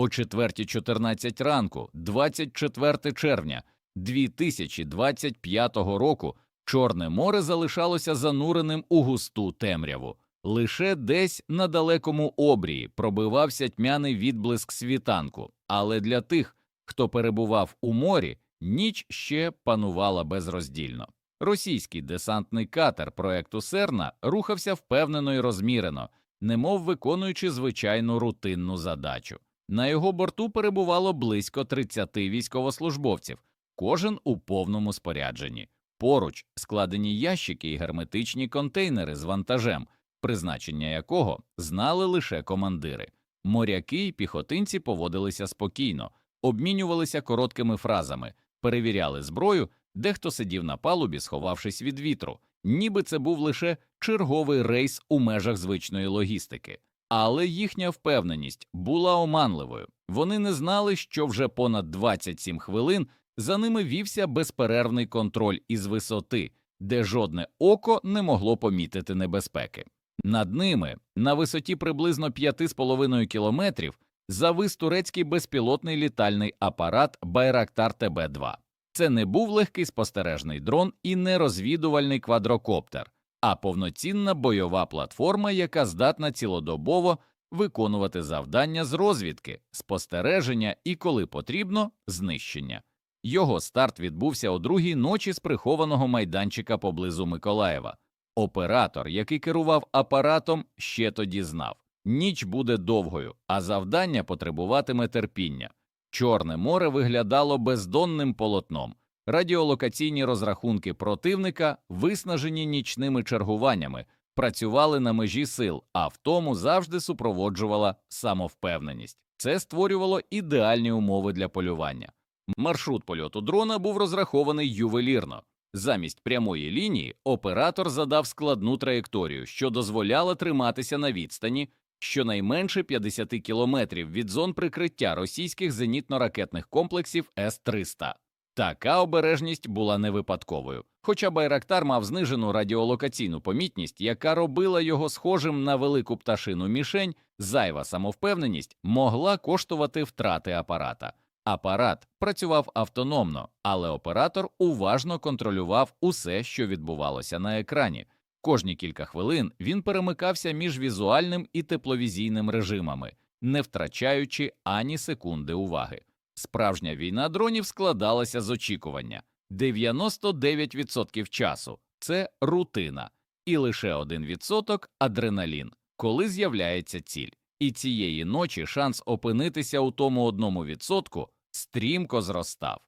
О 4.14 ранку, 24 червня 2025 року, Чорне море залишалося зануреним у густу темряву. Лише десь на далекому обрії пробивався тьмяний відблиск світанку, але для тих, хто перебував у морі, ніч ще панувала безроздільно. Російський десантний катер проекту Серна рухався впевнено і розмірено, немов виконуючи звичайну рутинну задачу. На його борту перебувало близько 30 військовослужбовців, кожен у повному спорядженні. Поруч складені ящики і герметичні контейнери з вантажем, призначення якого знали лише командири. Моряки й піхотинці поводилися спокійно, обмінювалися короткими фразами, перевіряли зброю, дехто сидів на палубі, сховавшись від вітру, ніби це був лише черговий рейс у межах звичної логістики. Але їхня впевненість була оманливою. Вони не знали, що вже понад 27 хвилин за ними вівся безперервний контроль із висоти, де жодне око не могло помітити небезпеки. Над ними, на висоті приблизно 5,5 кілометрів, завис турецький безпілотний літальний апарат Байрактар ТБ-2. Це не був легкий спостережний дрон і не розвідувальний квадрокоптер, а повноцінна бойова платформа, яка здатна цілодобово виконувати завдання з розвідки, спостереження і, коли потрібно, знищення. Його старт відбувся о другій ночі з прихованого майданчика поблизу Миколаєва. Оператор, який керував апаратом, ще тоді знав ніч буде довгою, а завдання потребуватиме терпіння. Чорне море виглядало бездонним полотном. Радіолокаційні розрахунки противника, виснажені нічними чергуваннями, працювали на межі сил, а в тому завжди супроводжувала самовпевненість. Це створювало ідеальні умови для полювання. Маршрут польоту дрона був розрахований ювелірно. Замість прямої лінії оператор задав складну траєкторію, що дозволяла триматися на відстані щонайменше 50 кілометрів від зон прикриття російських зенітно-ракетних комплексів С-300. Така обережність була не випадковою, хоча Байрактар мав знижену радіолокаційну помітність, яка робила його схожим на велику пташину мішень, зайва самовпевненість могла коштувати втрати апарата. Апарат працював автономно, але оператор уважно контролював усе, що відбувалося на екрані. Кожні кілька хвилин він перемикався між візуальним і тепловізійним режимами, не втрачаючи ані секунди уваги. Справжня війна дронів складалася з очікування 99% часу це рутина, і лише 1% адреналін, коли з'являється ціль. І цієї ночі шанс опинитися у тому одному відсотку стрімко зростав.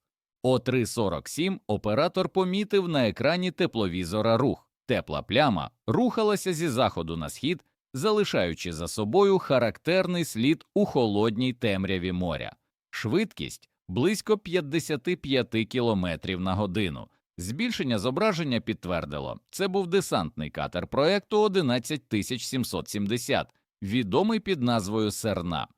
О 3.47 оператор помітив на екрані тепловізора рух. Тепла пляма рухалася зі заходу на схід, залишаючи за собою характерний слід у холодній темряві моря. Швидкість близько 55 км на годину. Збільшення зображення підтвердило, це був десантний катер проекту 11770, відомий під назвою Серна.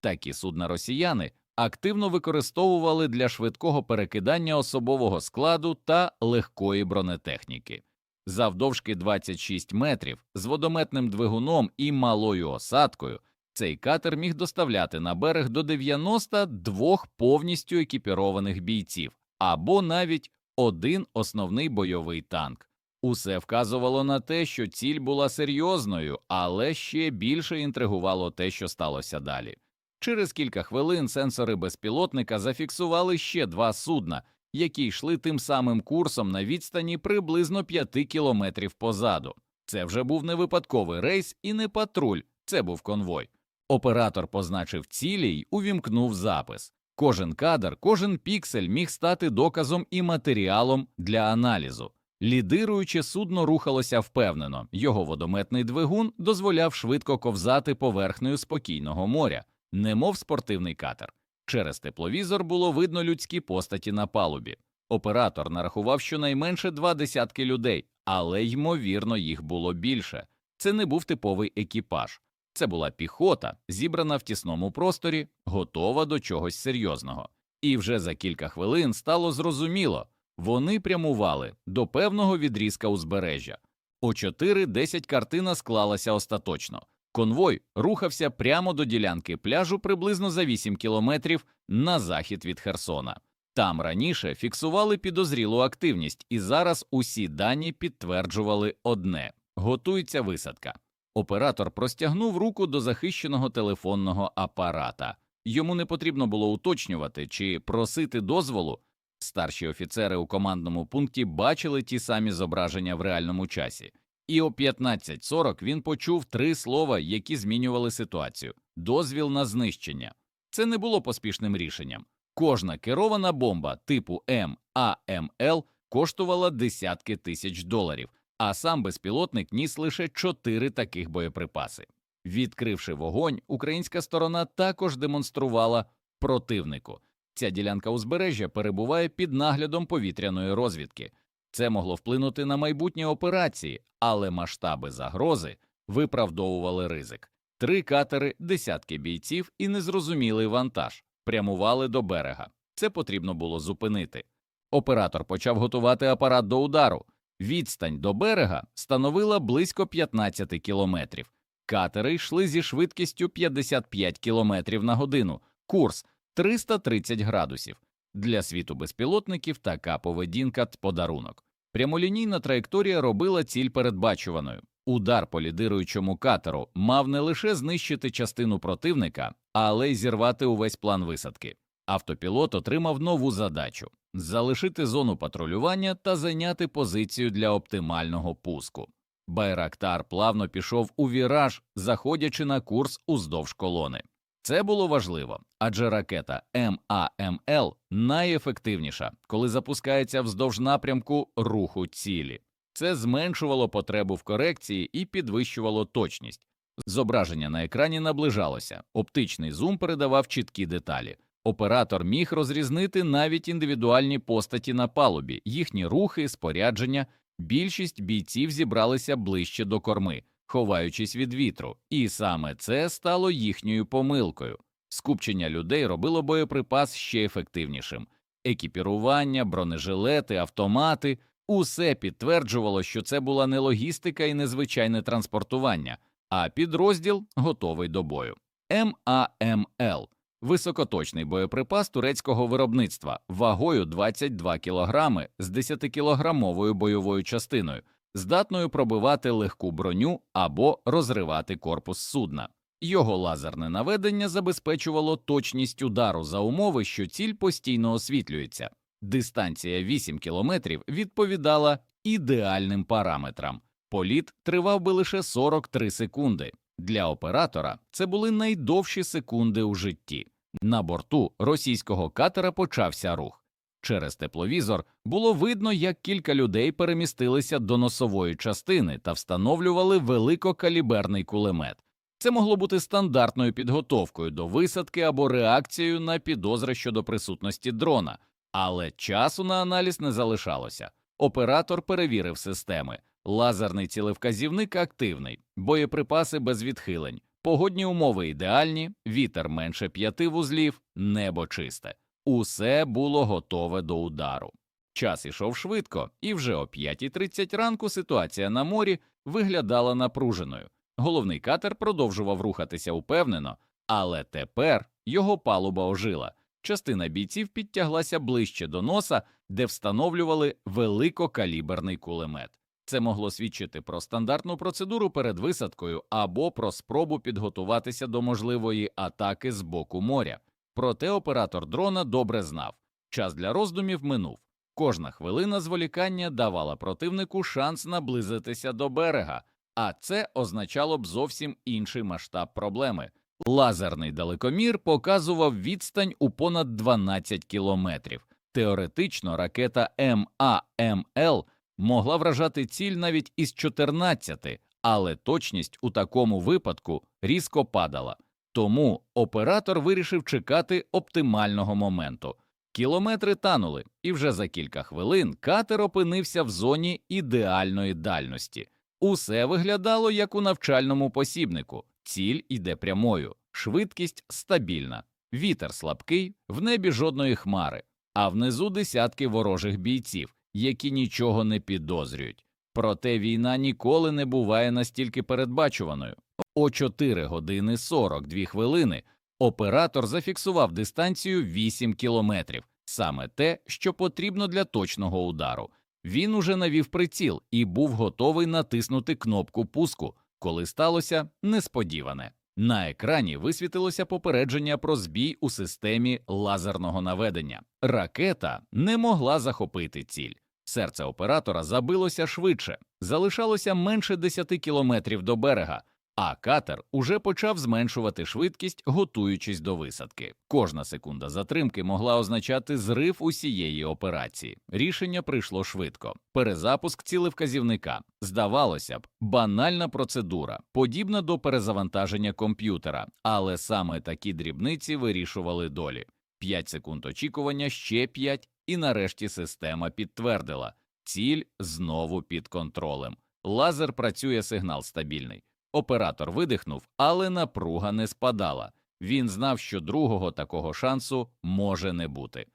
Такі судна росіяни активно використовували для швидкого перекидання особового складу та легкої бронетехніки. Завдовжки 26 метрів з водометним двигуном і малою осадкою цей катер міг доставляти на берег до 92 повністю екіпірованих бійців або навіть один основний бойовий танк. Усе вказувало на те, що ціль була серйозною, але ще більше інтригувало те, що сталося далі. Через кілька хвилин сенсори безпілотника зафіксували ще два судна, які йшли тим самим курсом на відстані приблизно 5 кілометрів позаду. Це вже був не випадковий рейс і не патруль, це був конвой. Оператор позначив цілі й увімкнув запис. Кожен кадр, кожен піксель міг стати доказом і матеріалом для аналізу. Лідируюче судно рухалося впевнено, його водометний двигун дозволяв швидко ковзати поверхнею спокійного моря, немов спортивний катер. Через тепловізор було видно людські постаті на палубі. Оператор нарахував щонайменше два десятки людей, але ймовірно їх було більше. Це не був типовий екіпаж, це була піхота, зібрана в тісному просторі, готова до чогось серйозного. І вже за кілька хвилин стало зрозуміло вони прямували до певного відрізка узбережжя. О 4.10 картина склалася остаточно. Конвой рухався прямо до ділянки пляжу приблизно за 8 кілометрів на захід від Херсона. Там раніше фіксували підозрілу активність, і зараз усі дані підтверджували одне готується висадка. Оператор простягнув руку до захищеного телефонного апарата. Йому не потрібно було уточнювати чи просити дозволу. Старші офіцери у командному пункті бачили ті самі зображення в реальному часі. І о 15.40 він почув три слова, які змінювали ситуацію: дозвіл на знищення. Це не було поспішним рішенням. Кожна керована бомба типу МАМЛ коштувала десятки тисяч доларів, а сам безпілотник ніс лише чотири таких боєприпаси. Відкривши вогонь, українська сторона також демонструвала противнику. Ця ділянка узбережжя перебуває під наглядом повітряної розвідки. Це могло вплинути на майбутні операції, але масштаби загрози виправдовували ризик. Три катери, десятки бійців і незрозумілий вантаж прямували до берега. Це потрібно було зупинити. Оператор почав готувати апарат до удару. Відстань до берега становила близько 15 кілометрів. Катери йшли зі швидкістю 55 кілометрів на годину, курс 330 градусів. Для світу безпілотників така поведінка – подарунок. Прямолінійна траєкторія робила ціль передбачуваною. Удар по лідируючому катеру мав не лише знищити частину противника, але й зірвати увесь план висадки. Автопілот отримав нову задачу залишити зону патрулювання та зайняти позицію для оптимального пуску. Байрактар плавно пішов у віраж, заходячи на курс уздовж колони. Це було важливо, адже ракета МАМЛ найефективніша, коли запускається вздовж напрямку руху цілі. Це зменшувало потребу в корекції і підвищувало точність. Зображення на екрані наближалося, оптичний зум передавав чіткі деталі. Оператор міг розрізнити навіть індивідуальні постаті на палубі, їхні рухи, спорядження. Більшість бійців зібралися ближче до корми, ховаючись від вітру, і саме це стало їхньою помилкою. Скупчення людей робило боєприпас ще ефективнішим. Екіпірування, бронежилети, автомати усе підтверджувало, що це була не логістика і незвичайне транспортування, а підрозділ готовий до бою. МАМЛ високоточний боєприпас турецького виробництва вагою 22 кг з 10-кілограмовою бойовою частиною, здатною пробивати легку броню або розривати корпус судна. Його лазерне наведення забезпечувало точність удару за умови, що ціль постійно освітлюється. Дистанція 8 кілометрів відповідала ідеальним параметрам. Політ тривав би лише 43 секунди. Для оператора це були найдовші секунди у житті. На борту російського катера почався рух. Через тепловізор було видно, як кілька людей перемістилися до носової частини та встановлювали великокаліберний кулемет. Це могло бути стандартною підготовкою до висадки або реакцією на підозри щодо присутності дрона, але часу на аналіз не залишалося. Оператор перевірив системи. Лазерний цілевказівник активний, боєприпаси без відхилень, погодні умови ідеальні, вітер менше п'яти вузлів, небо чисте. Усе було готове до удару. Час ішов швидко, і вже о 5.30 ранку ситуація на морі виглядала напруженою. Головний катер продовжував рухатися упевнено, але тепер його палуба ожила. Частина бійців підтяглася ближче до носа, де встановлювали великокаліберний кулемет. Це могло свідчити про стандартну процедуру перед висадкою або про спробу підготуватися до можливої атаки з боку моря. Проте оператор дрона добре знав час для роздумів минув. Кожна хвилина зволікання давала противнику шанс наблизитися до берега, а це означало б зовсім інший масштаб проблеми. Лазерний далекомір показував відстань у понад 12 кілометрів. Теоретично ракета МАМЛ могла вражати ціль навіть із 14, але точність у такому випадку різко падала. Тому оператор вирішив чекати оптимального моменту. Кілометри танули, і вже за кілька хвилин катер опинився в зоні ідеальної дальності. Усе виглядало як у навчальному посібнику. Ціль іде прямою, швидкість стабільна, вітер слабкий, в небі жодної хмари, а внизу десятки ворожих бійців, які нічого не підозрюють. Проте війна ніколи не буває настільки передбачуваною. О 4 години 42 хвилини оператор зафіксував дистанцію 8 кілометрів, саме те, що потрібно для точного удару. Він уже навів приціл і був готовий натиснути кнопку пуску, коли сталося несподіване. На екрані висвітилося попередження про збій у системі лазерного наведення. Ракета не могла захопити ціль. Серце оператора забилося швидше, залишалося менше 10 кілометрів до берега, а катер уже почав зменшувати швидкість, готуючись до висадки. Кожна секунда затримки могла означати зрив усієї операції. Рішення прийшло швидко. Перезапуск цілевказівника. Здавалося б, банальна процедура, подібна до перезавантаження комп'ютера, але саме такі дрібниці вирішували долі. 5 секунд очікування, ще 5, і нарешті система підтвердила ціль знову під контролем. Лазер працює, сигнал стабільний. Оператор видихнув, але напруга не спадала. Він знав, що другого такого шансу може не бути.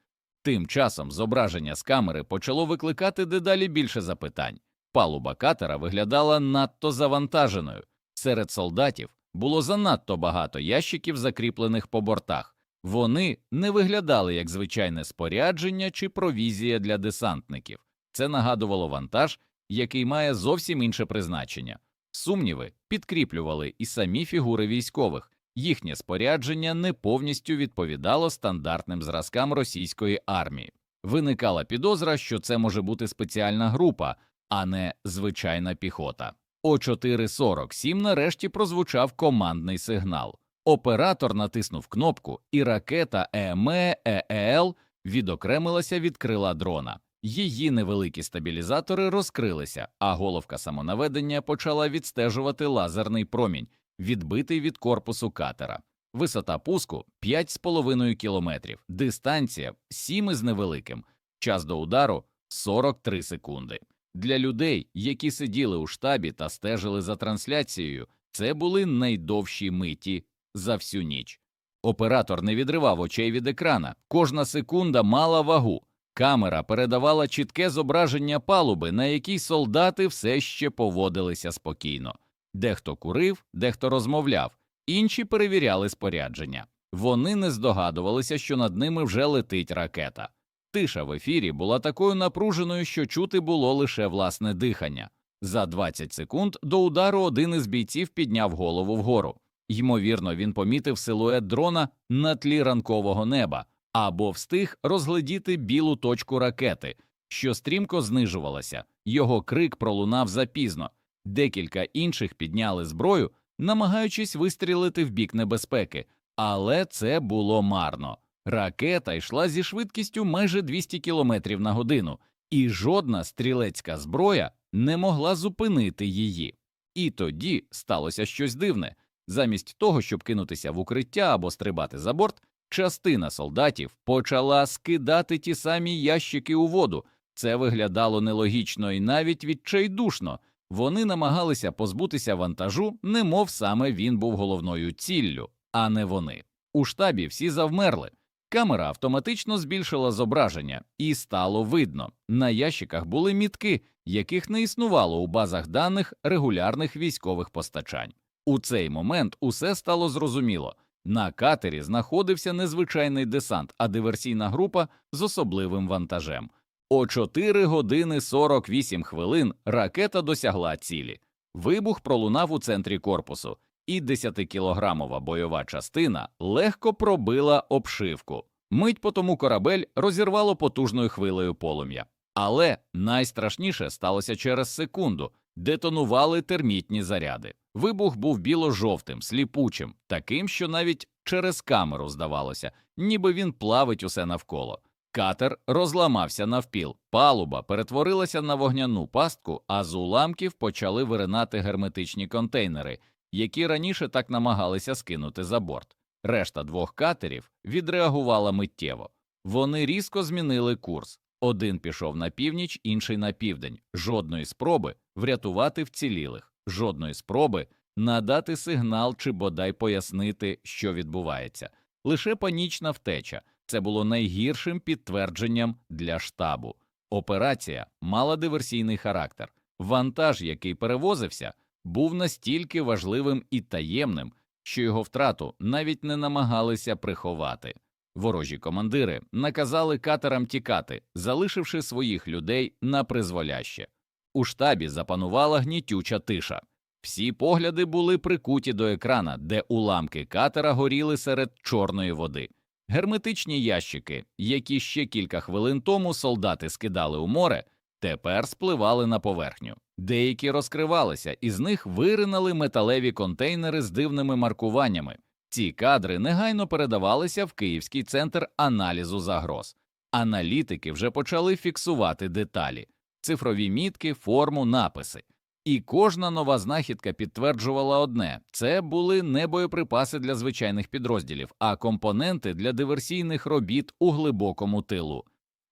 Тим часом зображення з камери почало викликати дедалі більше запитань. Палуба катера виглядала надто завантаженою. Серед солдатів було занадто багато ящиків, закріплених по бортах. Вони не виглядали як звичайне спорядження чи провізія для десантників. Це нагадувало вантаж, який має зовсім інше призначення. Сумніви підкріплювали і самі фігури військових, їхнє спорядження не повністю відповідало стандартним зразкам російської армії. Виникала підозра, що це може бути спеціальна група, а не звичайна піхота. О 4.47 нарешті прозвучав командний сигнал. Оператор натиснув кнопку, і ракета ЕМЕ-ЕЕЛ відокремилася від крила дрона. Її невеликі стабілізатори розкрилися, а головка самонаведення почала відстежувати лазерний промінь, відбитий від корпусу катера. Висота пуску 5,5 кілометрів, дистанція 7 із невеликим, час до удару 43 секунди. Для людей, які сиділи у штабі та стежили за трансляцією, це були найдовші миті за всю ніч. Оператор не відривав очей від екрана, кожна секунда мала вагу. Камера передавала чітке зображення палуби, на якій солдати все ще поводилися спокійно. Дехто курив, дехто розмовляв, інші перевіряли спорядження. Вони не здогадувалися, що над ними вже летить ракета. Тиша в ефірі була такою напруженою, що чути було лише власне дихання. За 20 секунд до удару один із бійців підняв голову вгору. Ймовірно, він помітив силует дрона на тлі ранкового неба або встиг розглядіти білу точку ракети, що стрімко знижувалася. Його крик пролунав запізно. Декілька інших підняли зброю, намагаючись вистрілити в бік небезпеки, але це було марно. Ракета йшла зі швидкістю майже 200 км на годину, і жодна стрілецька зброя не могла зупинити її. І тоді сталося щось дивне. Замість того, щоб кинутися в укриття або стрибати за борт, частина солдатів почала скидати ті самі ящики у воду. Це виглядало нелогічно і навіть відчайдушно. Вони намагалися позбутися вантажу, немов саме він був головною ціллю, а не вони. У штабі всі завмерли. Камера автоматично збільшила зображення, і стало видно на ящиках були мітки, яких не існувало у базах даних регулярних військових постачань. У цей момент усе стало зрозуміло. На катері знаходився незвичайний десант, а диверсійна група з особливим вантажем. О 4 години 48 хвилин ракета досягла цілі. Вибух пролунав у центрі корпусу, і 10-кілограмова бойова частина легко пробила обшивку. Мить по тому корабель розірвало потужною хвилею полум'я. Але найстрашніше сталося через секунду детонували термітні заряди. Вибух був біло-жовтим, сліпучим, таким, що навіть через камеру здавалося, ніби він плавить усе навколо. Катер розламався навпіл, палуба перетворилася на вогняну пастку, а з уламків почали виринати герметичні контейнери, які раніше так намагалися скинути за борт. Решта двох катерів відреагувала миттєво. Вони різко змінили курс. Один пішов на північ, інший на південь. Жодної спроби врятувати вцілілих, жодної спроби надати сигнал чи бодай пояснити, що відбувається. Лише панічна втеча це було найгіршим підтвердженням для штабу. Операція мала диверсійний характер. Вантаж, який перевозився, був настільки важливим і таємним, що його втрату навіть не намагалися приховати. Ворожі командири наказали катерам тікати, залишивши своїх людей на призволяще. У штабі запанувала гнітюча тиша. Всі погляди були прикуті до екрана, де уламки катера горіли серед чорної води. Герметичні ящики, які ще кілька хвилин тому солдати скидали у море, тепер спливали на поверхню. Деякі розкривалися, із них виринали металеві контейнери з дивними маркуваннями. Ці кадри негайно передавалися в Київський центр аналізу загроз. Аналітики вже почали фіксувати деталі, цифрові мітки, форму, написи. І кожна нова знахідка підтверджувала одне: це були не боєприпаси для звичайних підрозділів, а компоненти для диверсійних робіт у глибокому тилу.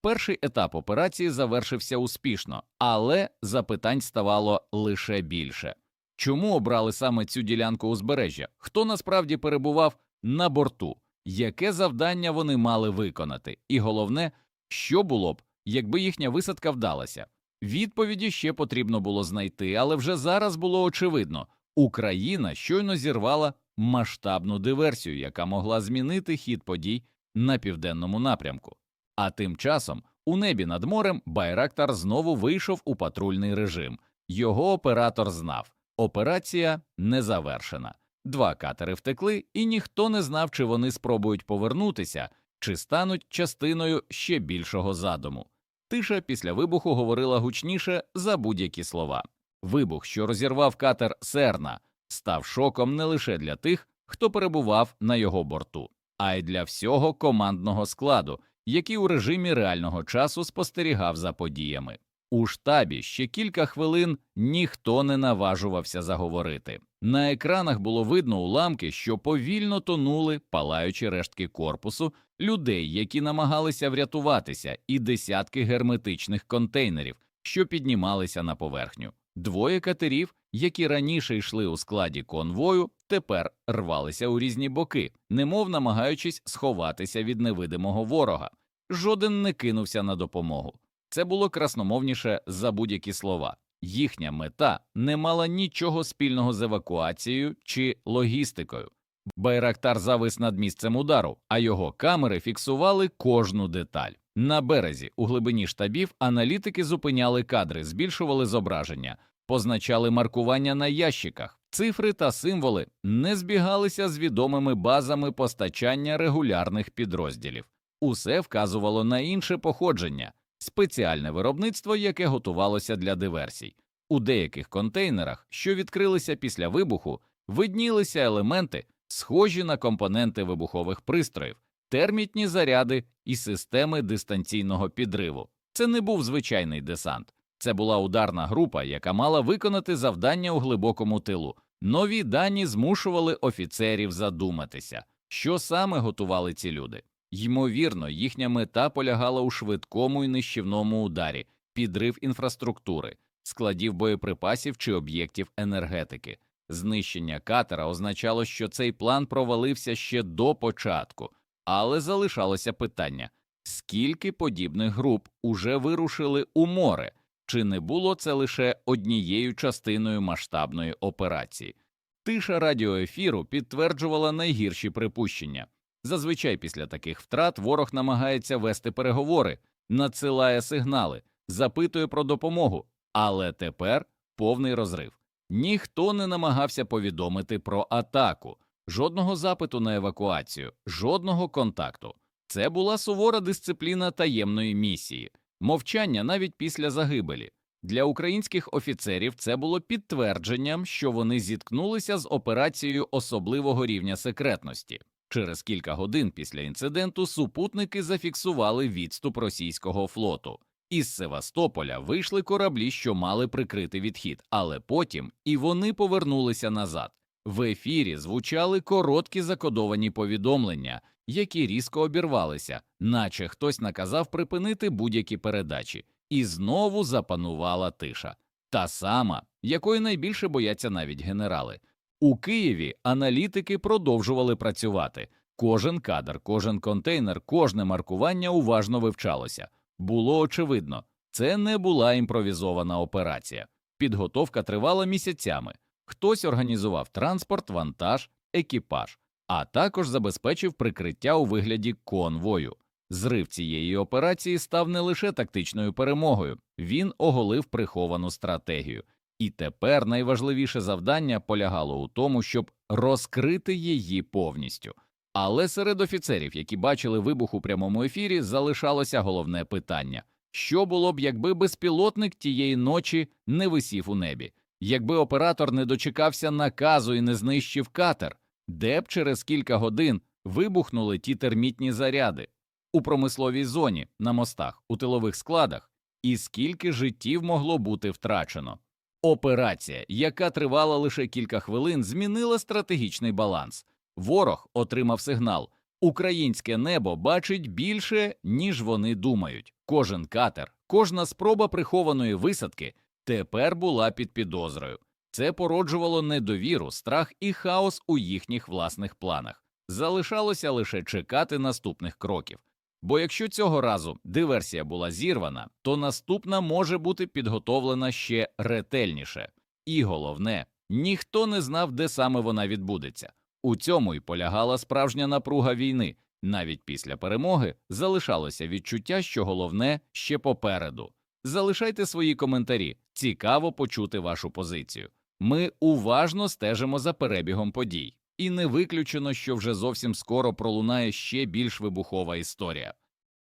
Перший етап операції завершився успішно, але запитань ставало лише більше. Чому обрали саме цю ділянку узбережжя? Хто насправді перебував на борту? Яке завдання вони мали виконати? І головне, що було б, якби їхня висадка вдалася? Відповіді ще потрібно було знайти, але вже зараз було очевидно Україна щойно зірвала масштабну диверсію, яка могла змінити хід подій на південному напрямку. А тим часом у небі над морем Байрактар знову вийшов у патрульний режим. Його оператор знав операція не завершена. Два катери втекли, і ніхто не знав, чи вони спробують повернутися, чи стануть частиною ще більшого задуму. Тиша після вибуху говорила гучніше за будь-які слова. Вибух, що розірвав катер Серна, став шоком не лише для тих, хто перебував на його борту, а й для всього командного складу, який у режимі реального часу спостерігав за подіями. У штабі ще кілька хвилин ніхто не наважувався заговорити. На екранах було видно уламки, що повільно тонули, палаючи рештки корпусу, людей, які намагалися врятуватися, і десятки герметичних контейнерів, що піднімалися на поверхню. Двоє катерів, які раніше йшли у складі конвою, тепер рвалися у різні боки, немов намагаючись сховатися від невидимого ворога. Жоден не кинувся на допомогу. Це було красномовніше за будь-які слова. Їхня мета не мала нічого спільного з евакуацією чи логістикою. Байрактар завис над місцем удару, а його камери фіксували кожну деталь. На березі, у глибині штабів, аналітики зупиняли кадри, збільшували зображення, позначали маркування на ящиках, цифри та символи не збігалися з відомими базами постачання регулярних підрозділів. Усе вказувало на інше походження, спеціальне виробництво, яке готувалося для диверсій. У деяких контейнерах, що відкрилися після вибуху, виднілися елементи, схожі на компоненти вибухових пристроїв, термітні заряди і системи дистанційного підриву. Це не був звичайний десант, це була ударна група, яка мала виконати завдання у глибокому тилу. Нові дані змушували офіцерів задуматися, що саме готували ці люди. Ймовірно, їхня мета полягала у швидкому і нищівному ударі, підрив інфраструктури, складів боєприпасів чи об'єктів енергетики. Знищення катера означало, що цей план провалився ще до початку, але залишалося питання скільки подібних груп уже вирушили у море, чи не було це лише однією частиною масштабної операції? Тиша радіоефіру підтверджувала найгірші припущення. Зазвичай після таких втрат ворог намагається вести переговори, надсилає сигнали, запитує про допомогу, але тепер повний розрив. Ніхто не намагався повідомити про атаку, жодного запиту на евакуацію, жодного контакту. Це була сувора дисципліна таємної місії, мовчання навіть після загибелі. Для українських офіцерів це було підтвердженням, що вони зіткнулися з операцією особливого рівня секретності. Через кілька годин після інциденту супутники зафіксували відступ російського флоту. Із Севастополя вийшли кораблі, що мали прикрити відхід, але потім і вони повернулися назад. В ефірі звучали короткі закодовані повідомлення, які різко обірвалися, наче хтось наказав припинити будь-які передачі, і знову запанувала тиша, та сама, якої найбільше бояться навіть генерали. У Києві аналітики продовжували працювати. Кожен кадр, кожен контейнер, кожне маркування уважно вивчалося. Було очевидно, це не була імпровізована операція. Підготовка тривала місяцями. Хтось організував транспорт, вантаж, екіпаж, а також забезпечив прикриття у вигляді конвою. Зрив цієї операції став не лише тактичною перемогою, він оголив приховану стратегію. І тепер найважливіше завдання полягало у тому, щоб розкрити її повністю. Але серед офіцерів, які бачили вибух у прямому ефірі, залишалося головне питання: що було б, якби безпілотник тієї ночі не висів у небі, якби оператор не дочекався наказу і не знищив катер, де б через кілька годин вибухнули ті термітні заряди? У промисловій зоні, на мостах, у тилових складах, і скільки життів могло бути втрачено. Операція, яка тривала лише кілька хвилин, змінила стратегічний баланс. Ворог отримав сигнал. Українське небо бачить більше, ніж вони думають. Кожен катер, кожна спроба прихованої висадки тепер була під підозрою. Це породжувало недовіру, страх і хаос у їхніх власних планах. Залишалося лише чекати наступних кроків. Бо якщо цього разу диверсія була зірвана, то наступна може бути підготовлена ще ретельніше. І головне, ніхто не знав, де саме вона відбудеться. У цьому й полягала справжня напруга війни. Навіть після перемоги залишалося відчуття, що головне ще попереду. Залишайте свої коментарі, цікаво почути вашу позицію. Ми уважно стежимо за перебігом подій, і не виключено, що вже зовсім скоро пролунає ще більш вибухова історія.